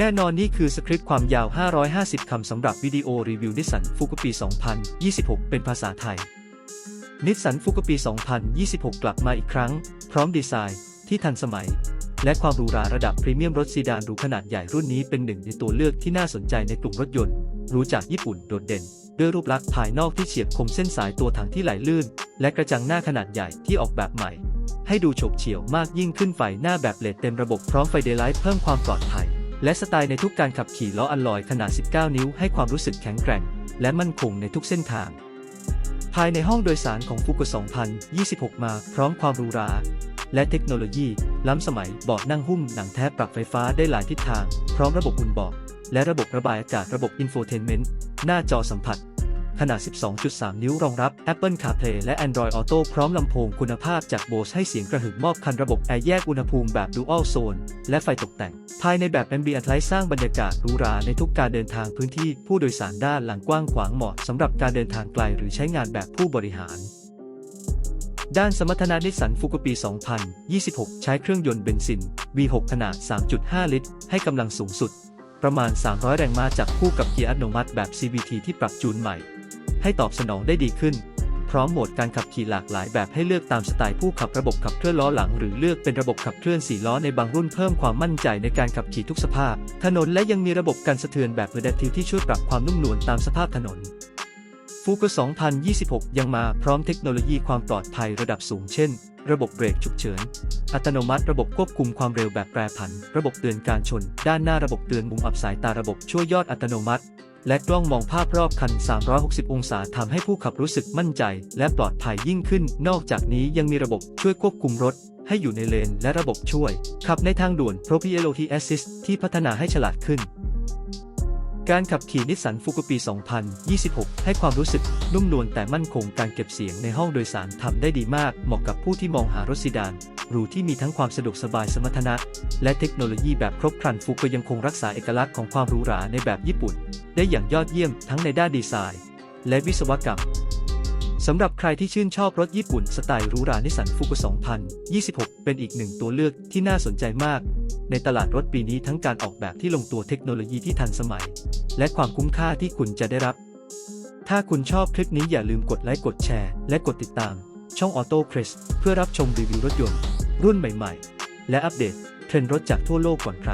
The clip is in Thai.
แน่นอนนี่คือสคริปต์ความยาว 550 คำสำหรับวิดีโอรีวิวนิสสันฟุกุปี 2026 เป็นภาษาไทย นิสสันฟุกุปี 2026 กลับมาอีกครั้ง พร้อมดีไซน์ที่ทันสมัย และความหรูหราระดับพรีเมียมรถซีดานหรูขนาดใหญ่รุ่นนี้เป็นหนึ่งในตัวเลือกที่น่าสนใจในกลุ่มรถยนต์รู้จากญี่ปุ่นโดดเด่น ด้วยรูปลักษณ์ภายนอกที่เฉียบคมเส้นสายตัวถังที่ไหลลื่น และกระจังหน้าขนาดใหญ่ที่ออกแบบใหม่ ให้ดูโฉบเฉี่ยวมากยิ่งขึ้นไฟหน้าแบบเลดเต็มระบบพร้อมไฟเดย์ไลท์เพิ่มความปลอดภัย และสไตล์ในทุกการขับขี่ล้ออัลลอยขนาด 19 นิ้วให้ความรู้สึกแข็งแกร่ง และมั่นคงในทุกเส้นทาง ภายในห้องโดยสารของฟุกุ2026 มาพร้อมความหรูหรา และเทคโนโลยี ล้ำสมัยเบาะนั่งหุ้มหนังแท้ปรับไฟฟ้าได้หลายทิศทาง พร้อมระบบอุ่นเบาะและระบบระบายอากาศระบบอินโฟเทนเมนต์หน้าจอสัมผัส ขนาด 12.3 นิ้วรองรับ Apple CarPlay และ Android Auto พร้อมลำโพงคุณภาพจาก Bose ให้เสียงกระหึ่มมอบคันระบบแอร์แยกอุณหภูมิแบบ Dual Zone และไฟตกแต่ง ภายในแบบ Ambient Light สร้างบรรยากาศหรูหราในทุกการเดินทางพื้นที่ผู้โดยสารด้านหลังกว้างขวางเหมาะสำหรับการเดินทางไกลหรือใช้งานแบบผู้บริหารด้านสมรรถนะนิสสันฟุกุปี 2026 ใช้เครื่องยนต์เบนซิน V6 ขนาด 3.5 ลิตร ให้กำลังสูงสุด ประมาณ 300 แรงม้าจากคู่กับเกียร์อัตโนมัติแบบ CVT ที่ปรับจูนใหม่ ให้ตอบสนองได้ดีขึ้น พร้อมโหมดการขับขี่หลากหลายแบบให้เลือกตามสไตล์ผู้ขับระบบขับเคลื่อนล้อหลัง หรือเลือกเป็นระบบขับเคลื่อน4ล้อในบางรุ่นเพิ่มความมั่นใจในการขับขี่ทุกสภาพ ถนนและยังมีระบบการสะเทือนแบบ Adaptive ที่ช่วยปรับความนุ่มนวลตามสภาพถนนฟูกุ2026 ยังมาพร้อมเทคโนโลยีความปลอดภัยระดับสูงเช่น ระบบเบรกฉุกเฉิน อัตโนมัติระบบควบคุมความเร็วแบบแปรผัน ระบบเตือนการชน ด้านหน้าระบบเตือนมุมอับสายตาระบบช่วยยอดอัตโนมัติ และกล้องมองภาพรอบคัน 360 องศาทำให้ผู้ขับรู้สึกมั่นใจ และปลอดภัยยิ่งขึ้น นอกจากนี้ยังมีระบบช่วยควบคุมรถ ให้อยู่ในเลน และระบบช่วย ขับในทางด่วน Pro Pilot Assist ที่พัฒนาให้ฉลาดขึ้น การขับขี่นิสสันฟุกุปี 2026 ให้ความรู้สึกนุ่มนวลแต่มั่นคงการเก็บเสียงในห้องโดยสารทำได้ดีมาก เหมาะกับผู้ที่มองหารถซีดาน หรูที่มีทั้งความสะดวกสบายสมรรถนะ และเทคโนโลยีแบบครบครันฟุกุยังคงรักษาเอกลักษณ์ของความหรูหราในแบบญี่ปุ่น ได้อย่างยอดเยี่ยมทั้งในด้านดีไซน์ และวิศวกรรมสำหรับใครที่ชื่นชอบรถญี่ปุ่นสไตล์หรูหรานิสันฟุกุ 2026 เป็นอีกหนึ่งตัวเลือกที่น่าสนใจมาก ในตลาดรถปีนี้ทั้งการออกแบบที่ลงตัวเทคโนโลยีที่ทันสมัย และความคุ้มค่าที่คุณจะได้รับ ถ้าคุณชอบคลิปนี้อย่าลืมกดไลค์กดแชร์ และกดติดตาม ช่อง Auto Press เพื่อรับชมรีวิวรถยนต์ รุ่นใหม่ๆ และอัปเดตเทรนด์รถจากทั่วโลกก่อนใคร